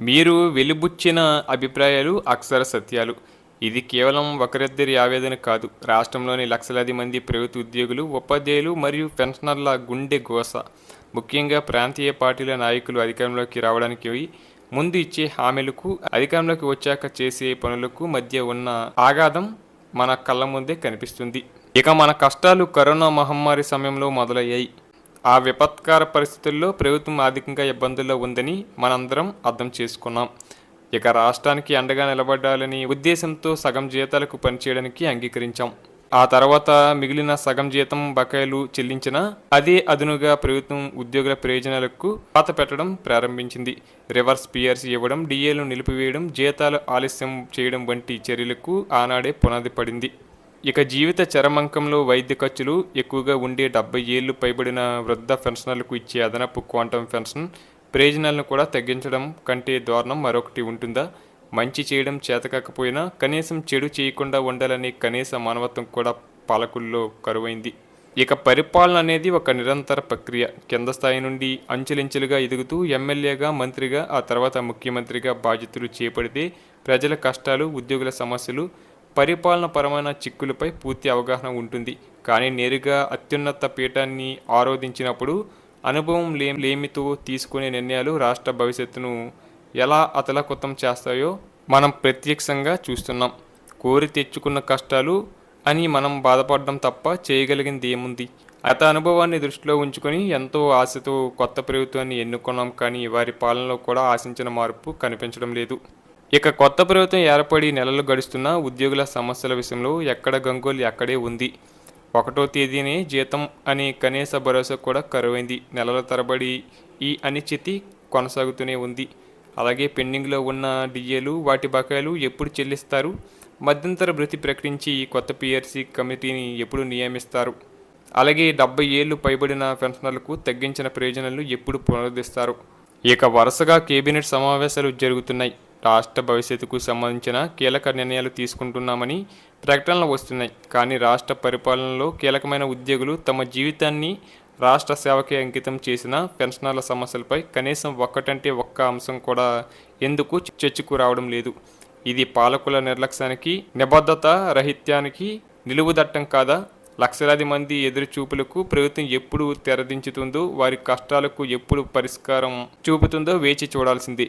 మీరు వెలిబుచ్చిన అభిప్రాయాలు అక్షర సత్యాలు. ఇది కేవలం ఒకరిద్దరి ఆవేదన కాదు. రాష్ట్రంలోని లక్షలాది మంది ప్రభుత్వ ఉద్యోగులు ఉపాధ్యాయులు మరియు పెన్షనర్ల గుండె గోస. ముఖ్యంగా ప్రాంతీయ పార్టీల నాయకులు అధికారంలోకి రావడానికి ముందు ఇచ్చే హామీలకు అధికారంలోకి వచ్చాక చేసే పనులకు మధ్య ఉన్న ఆఘాతం మన కళ్ళ ముందే కనిపిస్తుంది. ఇక మన కష్టాలు కరోనా మహమ్మారి సమయంలో మొదలయ్యాయి. ఆ విపత్కార పరిస్థితుల్లో ప్రభుత్వం ఆర్థికంగా ఇబ్బందుల్లో ఉందని మనందరం అర్థం చేసుకున్నాం. ఇక రాష్ట్రానికి అండగా నిలబడాలని ఉద్దేశంతో సగం జీతాలకు పనిచేయడానికి అంగీకరించాం. ఆ తర్వాత మిగిలిన సగం జీతం బకాయిలు చెల్లించిన అదే అదునుగా ప్రభుత్వం ఉద్యోగుల ప్రయోజనాలకు పాత పెట్టడం ప్రారంభించింది. రివర్స్ పిఆర్సీ ఇవ్వడం డిఏలు నిలిపివేయడం జీతాలు ఆలస్యం చేయడం వంటి చర్యలకు ఆనాడే పునాది పడింది. ఇక జీవిత చరమంకంలో వైద్య ఖర్చులు ఎక్కువగా ఉండే డెబ్బై ఏళ్ళు పైబడిన వృద్ధ పెన్షనర్లకు ఇచ్చే అదనపు క్వాంటం పెన్షన్ ప్రయోజనాలను కూడా తగ్గించడం కంటే దారుణం మరొకటి ఉంటుందా? మంచి చేయడం చేతకాకపోయినా కనీసం చెడు చేయకుండా ఉండాలనే కనీస మానవత్వం కూడా పాలకుల్లో కరువైంది. ఇక పరిపాలన అనేది ఒక నిరంతర ప్రక్రియ. కింద స్థాయి నుండి అంచెలించెలుగా ఎదుగుతూ ఎమ్మెల్యేగా మంత్రిగా ఆ తర్వాత ముఖ్యమంత్రిగా బాధ్యతలు చేపడితే ప్రజల కష్టాలు ఉద్యోగుల సమస్యలు పరిపాలన పరమైన చిక్కులపై పూర్తి అవగాహన ఉంటుంది. కానీ నేరుగా అత్యున్నత పీఠాన్ని ఆరోధించినప్పుడు అనుభవం లే లేమితో తీసుకునే నిర్ణయాలు రాష్ట్ర భవిష్యత్తును ఎలా అతలకుతం చేస్తాయో మనం ప్రత్యక్షంగా చూస్తున్నాం. కోరి తెచ్చుకున్న కష్టాలు అని మనం బాధపడడం తప్ప చేయగలిగింది ఏముంది? అత అనుభవాన్ని దృష్టిలో ఉంచుకొని ఎంతో ఆశతో కొత్త ప్రభుత్వాన్ని ఎన్నుకున్నాం కానీ వారి పాలనలో కూడా ఆశించిన మార్పు కనిపించడం లేదు. ఇక కొత్త ప్రభుత్వం ఏర్పడి నెలలు గడుస్తున్న ఉద్యోగుల సమస్యల విషయంలో ఎక్కడ గంగోలు అక్కడే ఉంది. ఒకటో తేదీనే జీతం అనే కనీస భరోసా కూడా కరువైంది. నెలల తరబడి ఈ అనిశ్చితి కొనసాగుతూనే ఉంది. అలాగే పెండింగ్లో ఉన్న డిఏలు వాటి బకాయిలు ఎప్పుడు చెల్లిస్తారు? మధ్యంతర భృతి ప్రకటించి కొత్త పిఆర్సీ కమిటీని ఎప్పుడు నియమిస్తారు? అలాగే డెబ్బై ఏళ్ళు పైబడిన పెన్షనర్లకు తగ్గించిన ప్రయోజనాలు ఎప్పుడు పునరుద్ధరిస్తారు ఇక వరుసగా కేబినెట్ సమావేశాలు జరుగుతున్నాయి. రాష్ట్ర భవిష్యత్తుకు సంబంధించిన కీలక నిర్ణయాలు తీసుకుంటున్నామని ప్రకటనలు వస్తున్నాయి. కానీ రాష్ట్ర పరిపాలనలో కీలకమైన ఉద్యోగులు తమ జీవితాన్ని రాష్ట్ర సేవకి అంకితం చేసిన పెన్షనర్ల సమస్యలపై కనీసం ఒక్కటంటే ఒక్క అంశం కూడా ఎందుకు చర్చకు రావడం లేదు. ఇది పాలకుల నిర్లక్ష్యానికి నిబద్ధత రహిత్యానికి నిలువుదట్టం కాదా? లక్షలాది మంది ఎదురుచూపులకు ప్రభుత్వం ఎప్పుడు తెరదించుతుందో వారి కష్టాలకు ఎప్పుడు పరిష్కారం చూపుతుందో వేచి చూడాల్సిందే.